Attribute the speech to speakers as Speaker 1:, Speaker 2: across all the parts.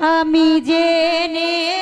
Speaker 1: আমি জেনে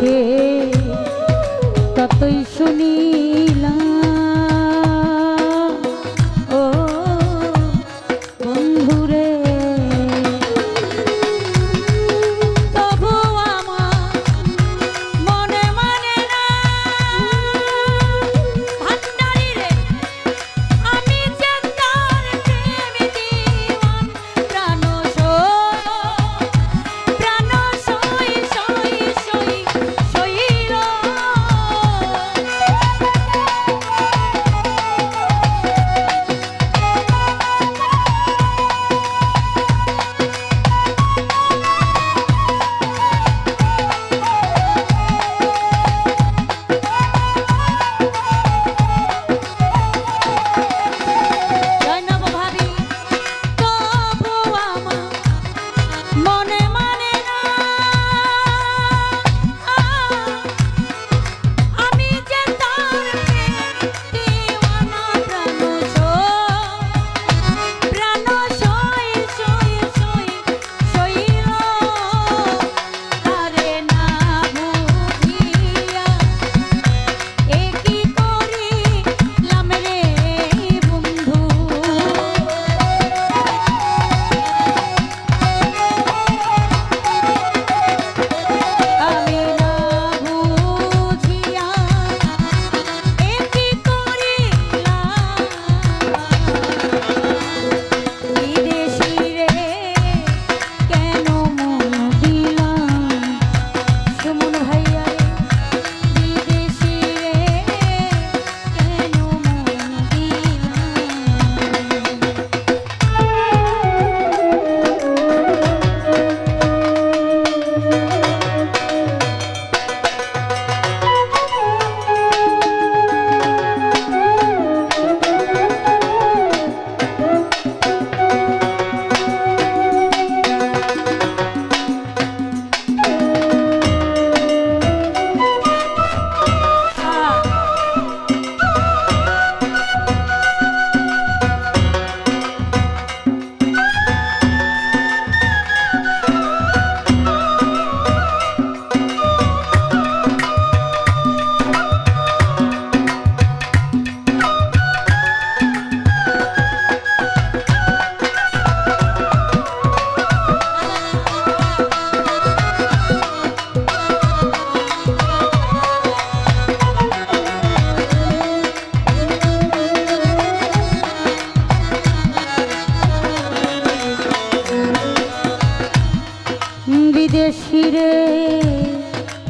Speaker 1: মুখে ততই শুনিলাম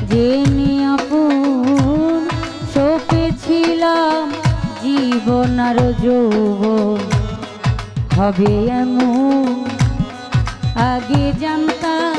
Speaker 1: জেনে আপন সপেছিলাম জীবন হবে এমন আগে জানতাম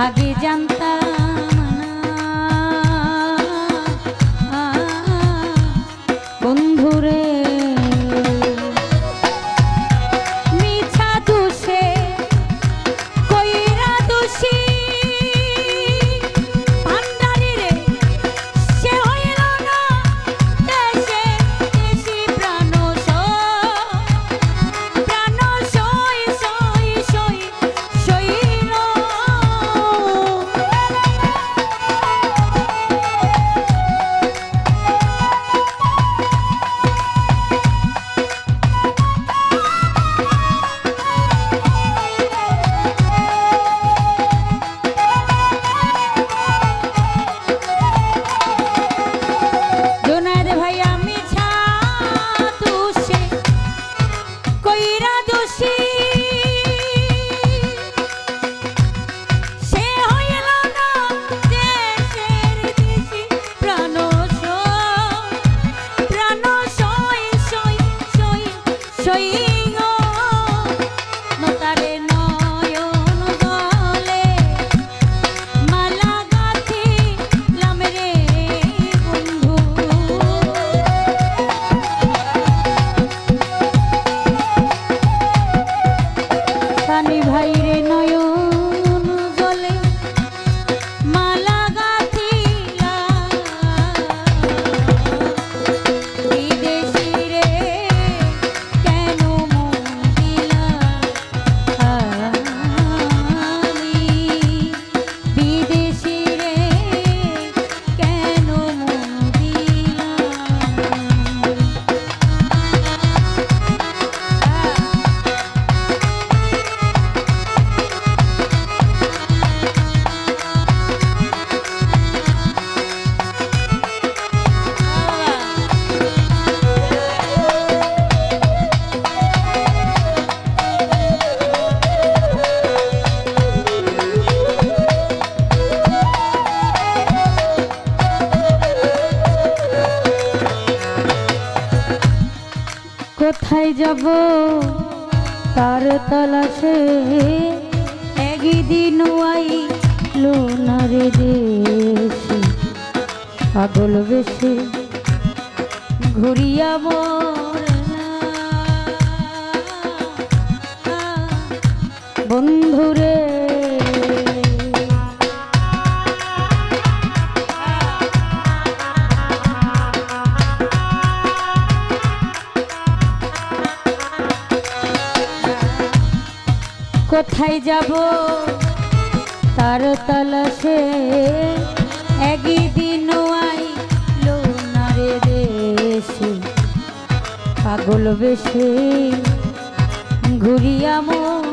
Speaker 1: আগে জানতাম soy কোথায় যাব? তার তলাশে একদিন আইলো লোনারে দেশে। পাগল বেশে ঘুরিয়া মোর বন্ধুরে কোথায় যাব? তার তলাশে একদিন আইলো নারে দেশে। পাগল বেশে ঘুরিয়া মোর